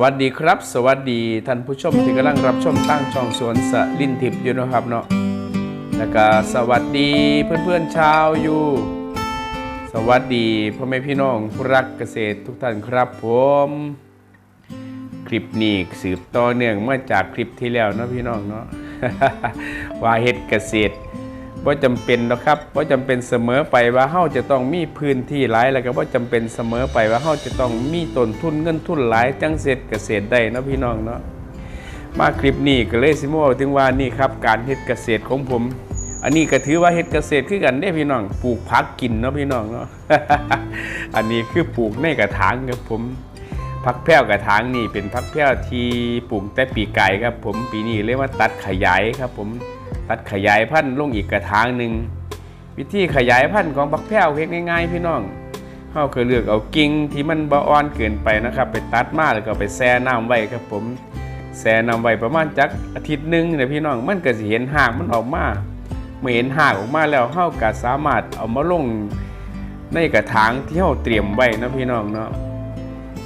วัสดีครับ สวัสดีท่านผู้ชมที่กำลังรับชมตั้งช่องสวนสลินทิพย์อยู่นะครับเนาะแล้วก็สวัสดีเพื่อนๆชาวอยู่สวัสดีพ่อแม่พี่น้องผู้รักเกษตรทุกท่านครับผมคลิปนี้สืบต่อเนื่องมาจากคลิปที่แล้วเนาะพี่น้องเนาะว่าเฮ็ดเกษตร ว่าจำเป็นหรอกครับว่าจำเป็นเสมอไปว่าเฮาจะต้องมีพื้นที่หลายแล้วก็ว่าจำเป็นเสมอไปว่าเฮาจะต้องมีต้นทุนเงินทุนหลายจังเสร็จเกษตรได้นะพี่น้องเนาะมาคลิปนี้ก็เลยสิมาบอกถึงว่านี่ครับการเฮ็ดเกษตรของผม อันนี้ก็ถือว่าเฮ็ดเกษตรคือกันได้พี่น้องปลูกผักกินเนาะพี่น้องเนาะอันนี้คือปลูกในกระถางครับผมพักแพ้วกระถางนี่เป็นพักแพ้วที่ปลูกแต่ปีไก่ครับผมปีนี้เรียกว่าตัดขยายครับผม ตัดขยายพันธุ์ลงอีกกระถางหนึ่งวิธีขยายพันธุ์ของพักแพ้วเฮ็ดง่ายๆ พี่น้องเขาก็เลือกเอากิ่งที่มันบอ่อนเกินไปนะครับ ไปตัดมาแล้วก็ไปแช่น้ำไว้ครับผมแช่น้ำไว้ประมาณจักอาทิตย์หนึ่งนี่ยพี่น้องมันก็สิเห็นหากมันออกมาเมื่อเห็นหากออกมาแล้วเฮาก็สามารถเอามาลงในกระถางที่เฮาเตรียมไว้นะพี่น้องเนาะ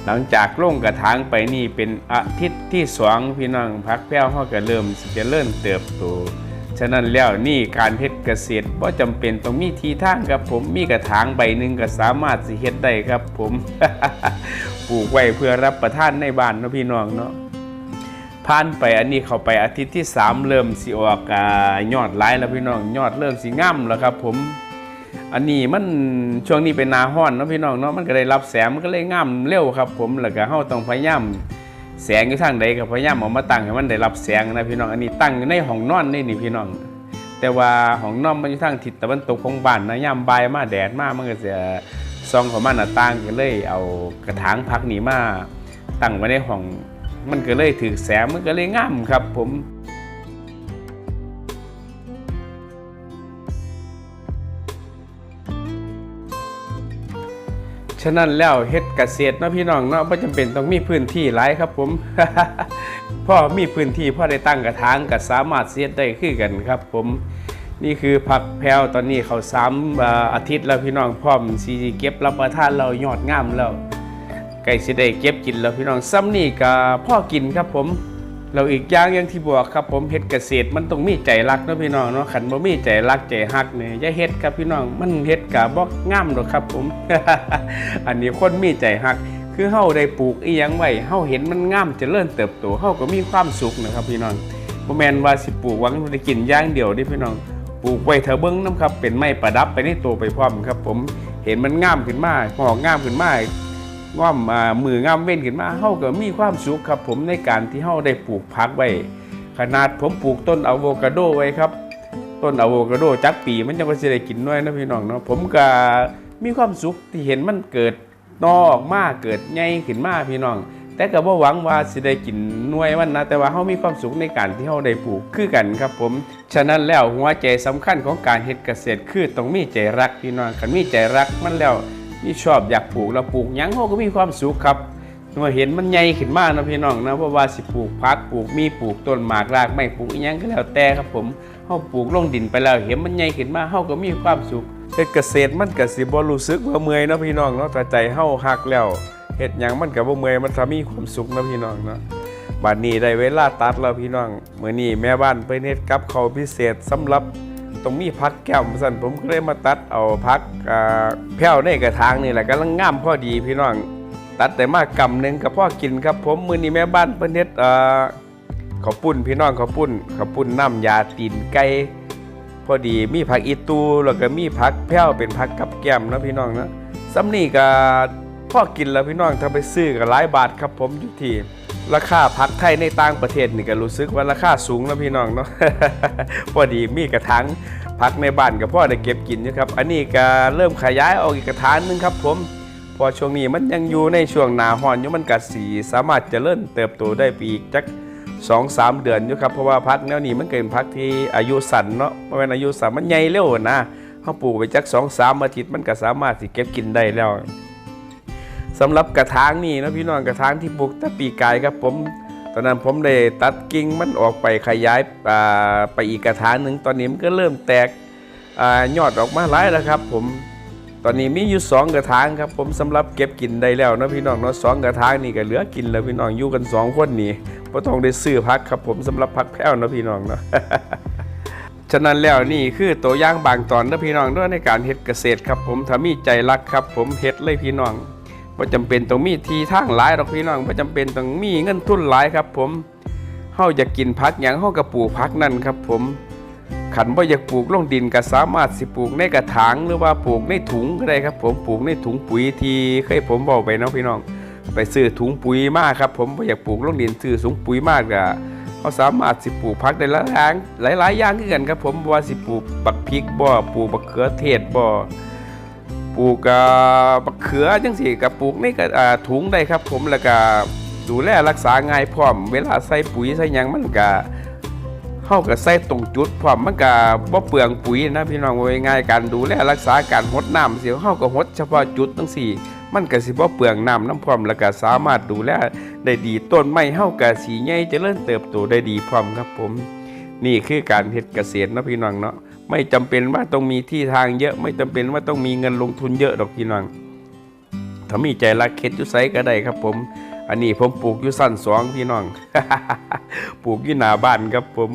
หลังจากลงกระถางไปนี่เป็นอาทิตย์ที่สองพี่น้องพักแพ้วเขาก็เริ่มจะเริ่มเติบโต ฉะนั้นแล้วนี่การเฮ็ดเกษตรบ่จำเป็นต้องมีทีทางครับผมมีกระถางใบหนึ่งก็สามารถสิเฮ็ดได้ครับผมปลูกไว้เพื่อรับประทานในบ้านเนาะพี่น้องเนาะผ่านไปอันนี้เข้าไปอาทิตย์ที่สามเริ่มสิออกอยอดหลายแล้วพี่น้องยอดเริ่มสิงามแล้วครับผมอันนี้มันช่วงนี้เป็นนาห้อนเนาะพี่น้องเนาะมันก็ได้รับแสงมันก็เลยงามเร็วครับ ผมแล้วก็เฮาต้องพยายาม แสงอยู่ทางใดก็พยายามเอามาตั้งให้มันได้รับแสงนะพี่น้องอันนี้ตั้งในห้องนอนนี่นี่พี่น้อง แต่ว่าห้องนอนมันอยู่ทางทิศตะวันตกของบ้านนะยามบ่ายมาแดดมากมันก็จะส่องเข้ามาหน้าต่างก็เลยเอากระถางพักนี้มาตั้งไว้ในห้องมันก็เลยถือแสงมันก็เลยงามครับผม ฉะนั้นแล้วเฮ็ดเกษตรเนาะพี่น้องเนาะบ่จำเป็นต้องมีพื้นที่หลายครับผมพ่อมีพื้นที่พ่อได้ตั้งกระถางก็สามารถเสียดได้คือกันครับ ผมนี่คือผักแพรวตอนนี้เขาสามอาทิตย์แล้วพี่น้องพร้อมสิเก็บรับประทานเรายอดงามแล้วใกล้สิได้เก็บกินแล้วพี่น้องซ้ำนี่ก็พ่อกินครับผม เราอีกอย่างอย่างที่บอกครับ ผมเฮ็ดเกษตรมันต้องมีใจรักเนาะพี่น้องเนาะขันบ่มีใจรักใจฮักเนี่ยอย่าเฮ็ดครับพี่น้องมันเฮ็ดกะบ่งามดอกครับ ผม อันนี้คนมีใจฮัก คือเฮาได้ปลูกอีหยังไว้เฮาเห็นมันงามเจริญเติบโตเฮาก็มีความสุขนะครับ พี่น้องบ่แม่นว่าสิปลูกหวังได้กินอย่างเดียวด้พี่น้องปลูกไว้เถอะเบิ่งนํครับ เป็นไม้ประดับไปในตัวไปพร้อมครับ ผมเห็นมันงามขึ้นมาหอกงามขึ้นมา ง่อมอ่ามืองามเว้นขึ้นมาเฮาก็มีความสุขครับผมในการที่เฮาได้ปลูกผักไว้ ขนาดผมปลูกต้นอะโวคาโดไว้ครับ ต้นอะโวคาโดจักปีมันจะมาสิได้กินน้อยนะพี่น้องเนาะผมก็มีความสุขที่เห็นมันเกิดนอออกมาเกิดใหญ่ขึ้นมาพี่น้อง แต่ก็บ่หวังว่าสิได้กินหน่วยมันนะแต่ว่าเฮามีความสุขในการที่เฮาได้ปลูกคือกันครับผมฉะนั้นแล้วหัวใจสำคัญของการเฮ็ดเกษตรคือต้องมีใจรักพี่น้องคันมีใจรักมันแล้ว นี่ชอบอยากปลูกแล้วปลูกยังเขาก็มีความสุขครับเมื่อเห็นมันใหญ่ขึ้นมากนะพี่น้องนะเพราะว่าสิปลูกพักปลูกมีปลูกต้นหมากรากไม่ปลูกอีหยังก็แล้วแต่ครับผมเขาปลูกลงดินไปแล้วเห็นมันใหญ่ขึ้นมากเขาก็มีความสุขเฮ็ดเกษตรมันก็สิบ่รู้สึกว่าเมื่อยนะพี่น้องเนาะแต่ใจเฮาฮักแล้วเฮ็ดหยังมันก็บ่เมื่อยมันทำมีความสุขนะพี่น้องเนาะบัดนี้ได้เวลาตัดแล้วพี่น้องมื้อนี้แม่บ้านไปเฮ็ดกับข้าวพิเศษสำหรับ ตรงมีพักแก้วมาสั่นผมก็เลยมาตัดเอาพักอ่าแพ้วในกระถางนี่แหละกำลังงามพอดีพี่น้อง ตัดแต่มากกำหนึ่งกับพ่อกินครับ ผมมือนี้แม่บ้านเพิ่นเฮ็ดเอ่อข้าวปุ้นพี่น้องข้าวปุ้นข้าวปุ้นน้ำยาตีนไก่พอดีมีผักอีตูแล้วก็มีผักแพ้วเป็นผักกับแก้มนะพี่น้องนะซ้ำนี่ก็ พ่อกินแล้วพี่น้องถ้าไปซื้อก็หลายบาทครับผมอยู่ที่ราคาผักไทยในต่างประเทศนี่ก็รู้สึกว่าราคาสูงนะพี่น้องเนาะ พอดีมีกระถางผักในบ้านกับพ่อได้เก็บกินอยู่ครับ อันนี้ก็เริ่มขยายออกอีกกระถางหนึงครับผมพอช่วงนี้มันยังอยู่ในช่วงหนาฮ้อนอยู่มันก็สีสามารถจะเริ่มเติบโตได้ปีอีกจักสองสามเดือนอยู่ครับเพราะว่าพักแนวนี้มันเกินพักที่อายุสั้นเนาะเพราะว่าอายุสั้นมันใหญ่เร็วนะเขาปลูกไปจักสองสามอาทิตย์มันก็สามารถสิเก็บกินได้แล้ว สำหรับกระถางนี่นะพี่น้องกระถางที่ปลูกต่ปีกายครับผมตอนนั้นผมได้ตัดกิ่งมันออกไปขยายไปอีกกระถางหนึ่งตอนนี้มันก็เริ่มแตกอยอดออกมาหลายแล้วครับ ผมตอนนี้มีอยู่สองกระถางครับ ผมสำหรับเก็บกินได้แล้วนะพี่น้องเนาะสองกระถางนี่ก็เหลือกินแล้วพี่น้องอยู่กันสองคนนี่บ่ต้องได้ซื้อพักครับ ผมสำหรับพักแพ้วนะพี่น้องเนาะฉะนั้นแล้วนี่คือตัวอย่างบางตอนนะพี่น้องด้วยในการเฮ็ดเกษตรครับ ผมถ้ามีใจรักครับ ผมเฮ็ดเลยพี่น้อง บ่จำเป็นต้องมีทีทางหลายหรอกพี่น้องบ่จำเป็นต้องมีเงินทุนหลายครับ ผมเฮาอยากกินผักหยังเฮาก็ปลูกผักนั่นครับ ผมขันบ่าอยากปลูกลงดินก็สามารถสิปลูกในกระถางหรือว่าปลูกในถุงก็ได้ครับ ผมปลูกในถุงปุ๋ยทีเคยผมบอกไปเนาะพี่น้อง ไปซื้อถุงปุ๋ยมากครับ ผมบ่าอยากปลูกลงดินซื้อถุงปุ๋ยมากก็เขาสามารถสิปลูกผักได้หลายอย่างหลายๆอย่างคือกันครับ ผมว่าสิปลูกบักพริกบ่อปลูกบักเขือเทศบ่ ปลูกบักเขือจังซี่ก็ปลูกนกระอ่าถุงได้ครับ ผมแล้วก็ดูแลรักษาง่ายพร้อม เวลาใส่ปุ๋ยใส่ยังมันก็เฮาก็ใส่ตรงจุดพร้อมมันก็บ่เปลืองปุ๋ยนะพี่น้องว่าง่ายการดูแลรักษาการรดน้ำสิเฮาก็รดเฉพาะจุดจังซี่มันก็สิบ่เปลืองน้ำน้ำพร้อมแล้วก็สามารถดูแลได้ดีต้นไม้เฮาก็สีใหญ่เริญเติบโตได้ดีพร้อมครับผม นี่คือการเฮ็ดเกษตรนะพี่น้องเนาะ ไม่จำเป็นว่าต้องมีที่ทางเยอะ ไม่จำเป็นว่าต้องมีเงินลงทุนเยอะดอกพี่น้องถ้ามีใจรักเฮ็ดยู่ไสก็ได้ครับ ผม อันนี้ผมปลูกยู่สั้นสองพี่น้อง ปลูกยู่หน้าบ้านครับผม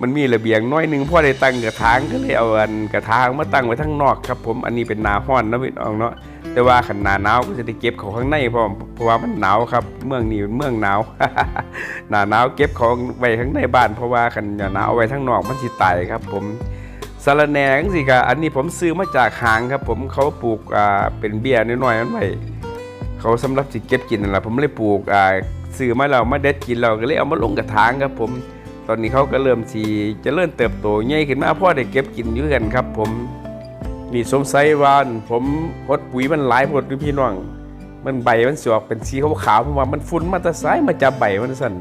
มันมีระเบียงน้อยหนึ่งพ่อได้ตั้งกระถางก็เลยเอาอันกระถางมาตั้งไว้ทั้งนอกครับ ผม อันนี้เป็นหนาห้อนนะพี่น้องเนาะ แต่ว่าขันหนาหนาวก็จะได้เก็บของข้างในเพราะเพราะว่ามันหนาวครับ เมืองนี้เป็นเมืองหนาว หนาหนาวเก็บของไว้ข้างในบ้าน เพราะว่าขันหนาวเอาไว้ข้งนอกมันสิตายครับ ผม สารแหนงสิกะอันนี้ผมซื้อมาจากหางครับ ผมเขาปลูกอ่าเป็นเบี้ยน้อยๆนั่นไว้เขาสำหรับสิเก็บกินนั่นแหละผมเลยปลูกอ่าซื้อมาแล้วมาเด็ดกินเราก็เลยเอามาลงกระถางครับ ผม ตอนนี้เขาก็เริ่มสีจะเริ่มเติบโตใหญ่ขึ้นมาพ่อได้เก็บกินอยู่กันครับ ผมนี่สงสัยว่าผมพดปุ๋ยมันหลายพดอยู่พี่น้องมันใบมันสออกเป็นสีขาวๆเพราะว่ามันฝุ่นมาตะซ้ายมาจับใบมันสั่น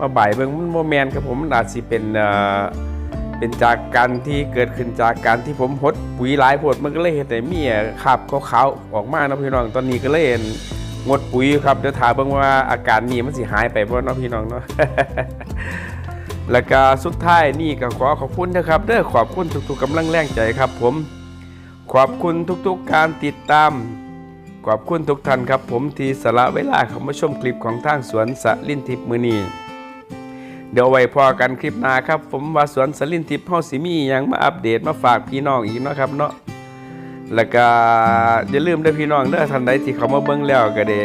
มาใบเบิ่งมันโมแมนครับผมมันอาจสิเป็นอ่อ เป็นจากการที่เกิดขึ้นจากการที่ผมพดปุ๋ยหลายพดมันก็เลยเห็นแต่มีคราบขาวๆออกมาเนาะพี่น้องตอนนี้ก็เลยงดปุ๋ยครับเดี๋ยวถามเบิ่งว่าอาการนี้มันสิหายไปบ่เนาะพี่น้องเนาะแล้วก็สุดท้ายนี่ก็ขอขอบคุณนะครับเด้อขอบคุณทุกๆกำลังแรงใจครับ ผม ขอบคุณทุกๆการติดตาม ขอบคุณทุกท่านครับ ผมที่สละเวลาเข้ามาชมคลิปของทางสวนสลินทิพย์มือนี้ เดี๋ยวไว้พอกันคลิปหน้าครับ ผมว่าสวนสลินทิพย์เฮาสิมีหยังมาอัปเดตมาฝากพี่น้องอีกเนาะครับเนาะแล้วก็อย่าลืมด้อพี่น้องเด้อท่านใดที่เขามาเบิ่งแล้วก็เด้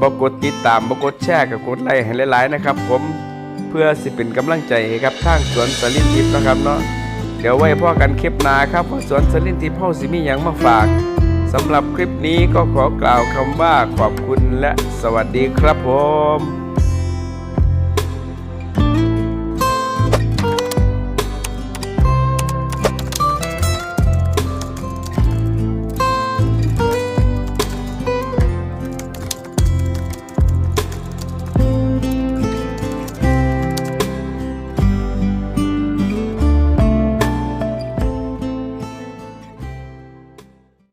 บ่กดติดตามบ่กดแชร์ก็กดไลค์ให้หลายๆนะครับ ผมเพื่อสิเป็นกำลังใจให้กับทางสวนสลินทิพย์นะครับเนาะเดี๋ยวไว้พ่อกันคลิปหน้าครับว่าสวนสลินทิพย์เฮาสิมีหยังมาฝากสำหรับคลิปนี้ก็ขอกล่าวคำว่าขอบคุณและสวัสดีครับผม